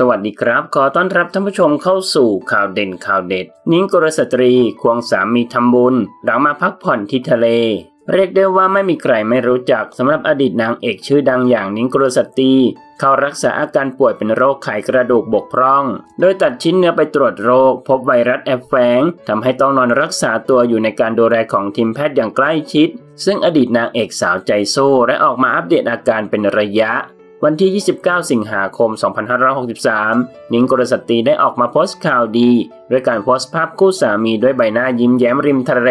สวัสดีครับ ขอต้อนรับท่านผู้ชมเข้าสู่ข่าวเด่นข่าวเด็ด นิ้งกรสตรีควงสามีทำบุญหลังมาพักผ่อนที่ทะเล เรียกได้ว่าไม่มีใครไม่รู้จักสำหรับอดีตนางเอกชื่อดังอย่างนิ้งกรสตรีเข้ารักษาอาการป่วยเป็นโรคไขกระดูกบกพร่อง โดยตัดชิ้นเนื้อไปตรวจโรค พบไวรัสแอบแฝงทำให้ต้องนอนรักษาตัวอยู่ในการดูแลของทีมแพทย์อย่างใกล้ชิด ซึ่งอดีตนางเอกสาวใจโซ่ได้ออกมาอัปเดตอาการเป็นระยะ วันที่ 29 สิงหาคม 2563 นิ้งกรสตรีได้ออกมาโพสต์ข่าวดี ด้วยการโพสต์ภาพคู่สามีด้วยใบหน้ายิ้มแย้มริมทะเล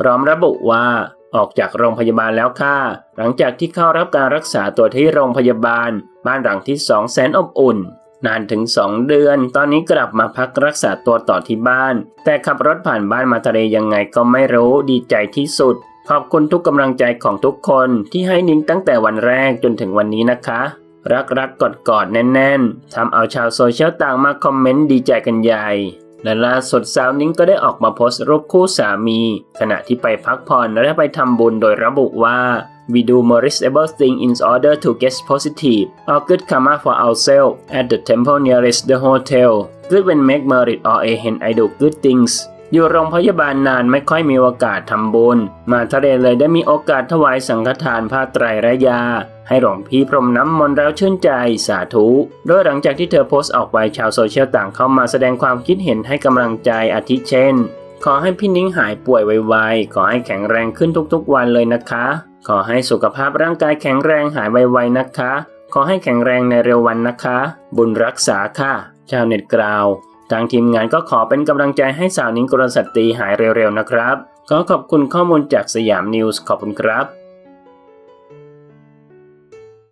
พร้อมระบุว่าออกจากโรงพยาบาลแล้วค่ะ หลังจากที่เข้ารับการรักษาตัวที่โรงพยาบาล บ้านหลังที่2แสนอบอุ่น นานถึง 2 เดือน ตอนนี้กลับมาพักรักษาตัวต่อที่บ้าน แต่ขับรถผ่านบ้านมาทะเลยังไงก็ไม่รู้ดีใจที่สุด ขอบคุณทุกกำลังใจของทุกคนที่ให้นิ้งตั้งแต่วันแรกจนถึงวันนี้นะคะ รักรักกอดกอดๆแน่นๆทำเอาชาวโซเชียลต่างมาคอมเมนต์ดีใจกันใหญ่และล่าสุดสาวนิ้งก็ได้ออกมาโพสต์รูปคู่สามี ขณะที่ไปพักผ่อนและไปทำบุญโดยระบุว่า We do more reasonable thing in order to get positive or good karma for ourselves at the temple nearest the hotel good when make merit or a hen I do good things อยู่โรงพยาบาลนานไม่ค่อยมีโอกาสทำบุญ มาทะเลเลยได้มีโอกาสถวายสังฆทานผ้าไตรระยา ให้หลวงพี่พรมน้ำมนต์แล้วชื่นใจสาธุ โดยหลังจากที่เธอโพสต์ออกไปชาวโซเชียลต่างเข้ามาแสดงความคิดเห็นให้กำลังใจอาทิเช่น ขอให้พี่นิ้งหายป่วยไวๆ ขอให้แข็งแรงขึ้นทุกๆวันเลยนะคะ ขอให้สุขภาพร่างกายแข็งแรงหายไวๆนะคะ ขอให้แข็งแรงในเร็ววันนะคะ บุญรักษาค่ะ ชาวเน็ตกล่าว ทางทีมงานก็ขอเป็นกำลังใจให้สาวนิ้งกรสตรีหายเร็วๆนะครับ ขอขอบคุณข้อมูลจากสยามนิวส์ขอบคุณครับ